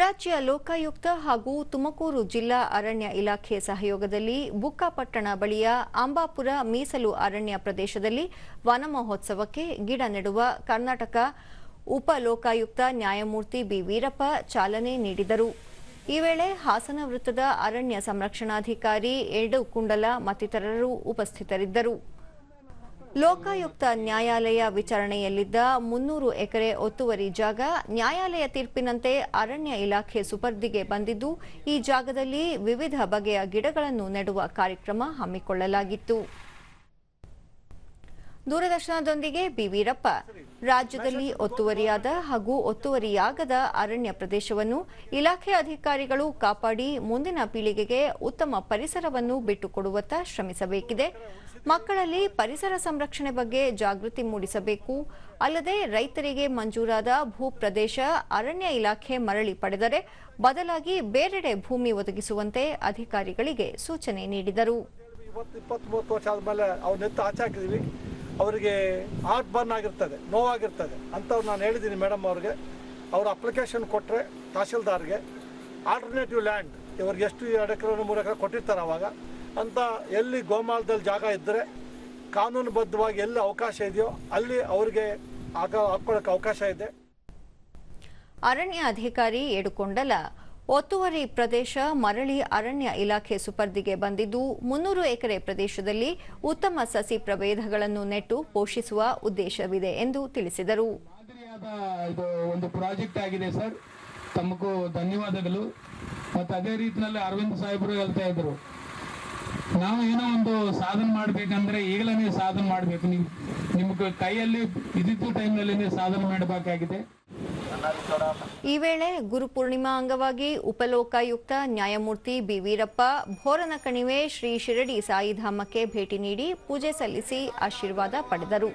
ರಾಜ್ಯ ಲೋಕಾಯುಕ್ತ ಹಾಗೂ ತುಮಕೂರು ಜಿಲ್ಲಾ ಅರಣ್ಯ ಇಲಾಖೆ ಸಹಯೋಗದಲ್ಲಿ ಬುಕ್ಕಾಪಟ್ಟಣ ಬಳಿಯ ಅಂಬಾಪುರ ಮೀಸಲು ಅರಣ್ಯ ಪ್ರದೇಶದಲ್ಲಿ ವನ ಮಹೋತ್ಸವಕ್ಕೆ ಗಿಡ ನೆಡುವ ಕರ್ನಾಟಕ ಉಪ ಲೋಕಾಯುಕ್ತ ನ್ಯಾಯಮೂರ್ತಿ ಬಿ. ವೀರಪ್ಪ ಚಾಲನೆ ನೀಡಿದರು. ಈ ವೇಳೆ ಹಾಸನ ವೃತ್ತದ ಅರಣ್ಯ ಸಂರಕ್ಷಣಾಧಿಕಾರಿ ಎಡು ಕುಂಡಲ ಮತ್ತಿತರರು ಉಪಸ್ಥಿತರಿದ್ದರು. ಲೋಕಾಯುಕ್ತ ನ್ಯಾಯಾಲಯ ವಿಚಾರಣೆಯಲ್ಲಿದ್ದ ಮುನ್ನೂರು ಎಕರೆ ಒತ್ತುವರಿ ಜಾಗ ನ್ಯಾಯಾಲಯ ತೀರ್ಪಿನಂತೆ ಅರಣ್ಯ ಇಲಾಖೆ ಸುಪರ್ದಿಗೆ ಬಂದಿದ್ದು, ಈ ಜಾಗದಲ್ಲಿ ವಿವಿಧ ಬಗೆಯ ಗಿಡಗಳನ್ನು ನೆಡುವ ಕಾರ್ಯಕ್ರಮ ಹಮ್ಮಿಕೊಳ್ಳಲಾಗಿತ್ತು. ದೂರದರ್ಶನದೊಂದಿಗೆ ಬಿವೀರಪ್ಪ ರಾಜ್ಯದಲ್ಲಿ ಒತ್ತುವರಿಯಾದ ಹಾಗೂ ಒತ್ತುವರಿಯಾಗದ ಅರಣ್ಯ ಪ್ರದೇಶವನ್ನು ಇಲಾಖೆ ಅಧಿಕಾರಿಗಳು ಕಾಪಾಡಿ ಮುಂದಿನ ಪೀಳಿಗೆಗೆ ಉತ್ತಮ ಪರಿಸರವನ್ನು ಬಿಟ್ಟುಕೊಡುವತ್ತ ಶ್ರಮಿಸಬೇಕಿದೆ. ಮಕ್ಕಳಲ್ಲಿ ಪರಿಸರ ಸಂರಕ್ಷಣೆ ಬಗ್ಗೆ ಜಾಗೃತಿ ಮೂಡಿಸಬೇಕು. ಅಲ್ಲದೆ ರೈತರಿಗೆ ಮಂಜೂರಾದ ಭೂ ಪ್ರದೇಶ ಅರಣ್ಯ ಇಲಾಖೆ ಮರಳಿ ಪಡೆದರೆ ಬದಲಾಗಿ ಬೇರೆಡೆ ಭೂಮಿ ಒದಗಿಸುವಂತೆ ಅಧಿಕಾರಿಗಳಿಗೆ ಸೂಚನೆ ನೀಡಿದರು. ಅವರಿಗೆ ಹಾರ್ಟ್ ಬರ್ನ್ ಆಗಿರ್ತದೆ, ನೋವಾಗಿರ್ತದೆ ಅಂಥವ್ರು ನಾನು ಹೇಳಿದ್ದೀನಿ ಮೇಡಮ್ ಅವ್ರಿಗೆ. ಅವರು ಅಪ್ಲಿಕೇಶನ್ ಕೊಟ್ಟರೆ ತಹಶೀಲ್ದಾರ್ಗೆ ಆಲ್ಟರ್ನೇಟಿವ್ ಲ್ಯಾಂಡ್ ಇವ್ರಿಗೆ ಎಷ್ಟು ಎರಡು ಎಕರೆ ಮೂರು ಎಕರೆ ಕೊಟ್ಟಿರ್ತಾರೆ ಅವಾಗ. ಅಂತ ಎಲ್ಲಿ ಗೋಮಾಲದಲ್ಲಿ ಜಾಗ ಇದ್ದರೆ ಕಾನೂನುಬದ್ಧವಾಗಿ ಎಲ್ಲಿ ಅವಕಾಶ ಇದೆಯೋ ಅಲ್ಲಿ ಅವರಿಗೆ ಆಗ ಹಾಕ್ಕೊಳ್ಳೋಕೆ ಅವಕಾಶ ಇದೆ. ಅರಣ್ಯ ಅಧಿಕಾರಿ ಏಡುಕೊಂಡಲ ಒತ್ತುವರಿ ಪ್ರದೇಶ ಮರಳಿ ಅರಣ್ಯ ಇಲಾಖೆ ಸುಪರ್ದಿಗೆ ಬಂದಿದ್ದು, ಮುನ್ನೂರು ಎಕರೆ ಪ್ರದೇಶದಲ್ಲಿ ಉತ್ತಮ ಸಸಿ ಪ್ರಭೇದಗಳನ್ನು ನೆಟ್ಟು ಪೋಷಿಸುವ ಉದ್ದೇಶವಿದೆ ಎಂದು ತಿಳಿಸಿದರು. ಒಂದು ಪ್ರಾಜೆಕ್ಟ್ ಆಗಿದೆ ಸರ್. ತಮಗೂ ಧನ್ಯವಾದಗಳು. ಮತ್ತು ಅದೇ ರೀತಿಯಲ್ಲಿ ಅರವಿಂದ್ ಸಾಹೇಬರು ಹೇಳ್ತಾ ಇದ್ರು. ನಾವು ಏನೋ ಒಂದು ಸಾಧನೆ ಮಾಡ್ಬೇಕಂದ್ರೆ ಈಗಲೇ ಸಾಧನೆ ಮಾಡಬೇಕು. ನಿಮ್ಗೆ ಕೈಯಲ್ಲಿ ಇದ್ದಿದ್ದು ಟೈಮ್ನಲ್ಲಿ ಸಾಧನೆ ಮಾಡಬೇಕಾಗಿದೆ. ಈ ವೇಳೆ ಗುರುಪೂರ್ಣಿಮಾ ಅಂಗವಾಗಿ ಉಪಲೋಕಾಯುಕ್ತ ನ್ಯಾಯಮೂರ್ತಿ ಬಿ ವೀರಪ್ಪ, ಭೋರನ ಕಣಿವೆ ಶ್ರೀ ಶಿರಡಿ ಸಾಯಿಧಾಮಕ್ಕೆ ಭೇಟಿ ನೀಡಿ ಪೂಜೆ ಸಲ್ಲಿಸಿ ಆಶೀರ್ವಾದ ಪಡೆದರು.